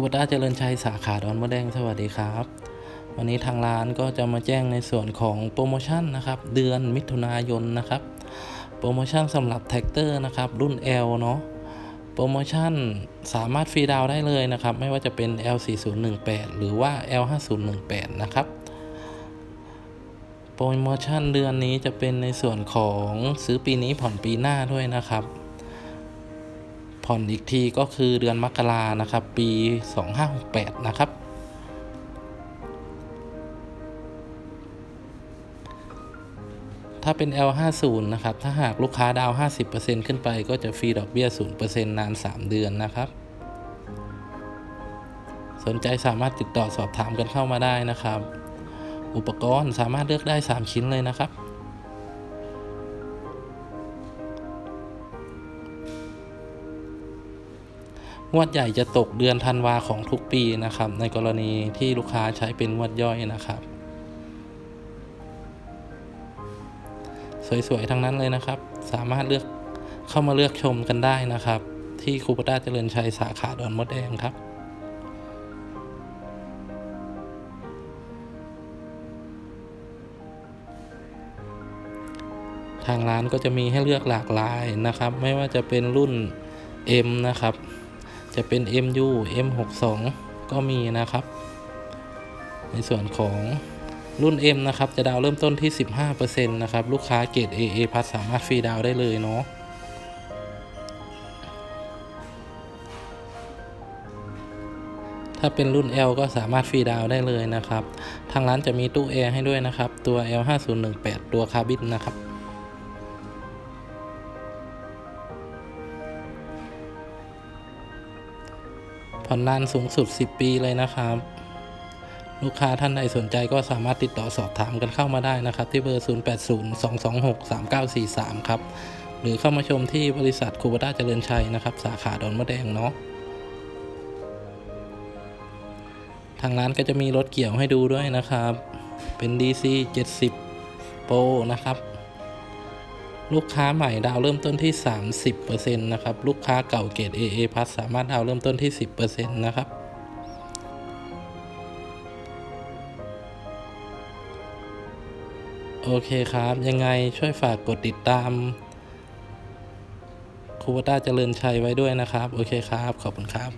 คูปต้าเจริญชัยสาขาดอนมะแดงสวัสดีครับ วันนี้ทางร้านก็จะมาแจ้งในส่วนของโปรโมชั่นนะครับ เดือนมิถุนายนนะครับ โปรโมชั่นสำหรับแท็กเตอร์นะครับรุ่น L เนาะโปรโมชั่นสามารถฟรีดาวได้เลยนะครับ ไม่ว่าจะเป็น L4018 หรือว่า L5018 นะครับโปรโมชั่นเดือนนี้จะเป็นในส่วนของซื้อปีนี้ผ่อนปีหน้าด้วยนะครับ ผ่อนอีกทีก็คือเดือนมกรานะครับ ปี 2568 นะครับ ถ้าเป็น L50 นะครับ ถ้าหากลูกค้าดาวน์50%ขึ้นไปก็จะฟรีดอกเบี้ย 0%นาน 3 เดือนนะครับ สนใจสามารถติดต่อสอบถามกันเข้ามาได้นะครับ อุปกรณ์สามารถเลือกได้ 3 ชิ้นเลยนะครับ งวดใหญ่จะตกเดือนธันวาของทุกปีนะครับ ในกรณีที่ลูกค้าใช้เป็นงวดย่อยนะครับ สวยๆทั้งนั้นเลยนะครับ สามารถเลือกเข้ามาเลือกชมกันได้นะครับ ที่คูปต้าเจริญชัยสาขาดอนมดแดงครับทางร้านก็จะมีให้เลือกหลากหลายนะครับ ไม่ว่าจะเป็นรุ่น M นะครับ จะเป็น MU M62 ก็มีนะครับ ในส่วนของรุ่น M นะครับ จะดาวเริ่มต้นที่ 15%นะครับ ลูกค้าเกรด AA พัสสามารถฟรีดาวได้เลยเนาะถ้าเป็นรุ่น L ก็สามารถฟรีดาวได้เลยนะครับ ทางร้านจะมีตู้แอร์ให้ด้วยนะครับ ตัว L5018 ตัวคาร์บินนะครับ ผ่อนนานสูงสุด 10 ปีเลยนะครับ ลูกค้าท่านใดสนใจก็สามารถติดต่อสอบถามกันเข้ามาได้นะครับ ที่เบอร์ 0802263943 ครับ หรือเข้ามาชมที่บริษัทคูบต้าเจริญชัยนะครับ สาขาดอนมะแดงเนาะทางร้านก็จะมีรถเกี่ยวให้ดูด้วยนะครับ เป็น DC 70 Pro นะครับ ลูกค้าใหม่ดาวเริ่มต้นที่ 30%นะครับ ลูกค้าเก่าเกรด AA พัสสามารถดาวเริ่มต้นที่ 10%นะครับโอเคครับ ยังไงช่วยฝากกดติดตามคูวต้าเจริญชัยไว้ด้วยนะครับ โอเคครับ ขอบคุณครับ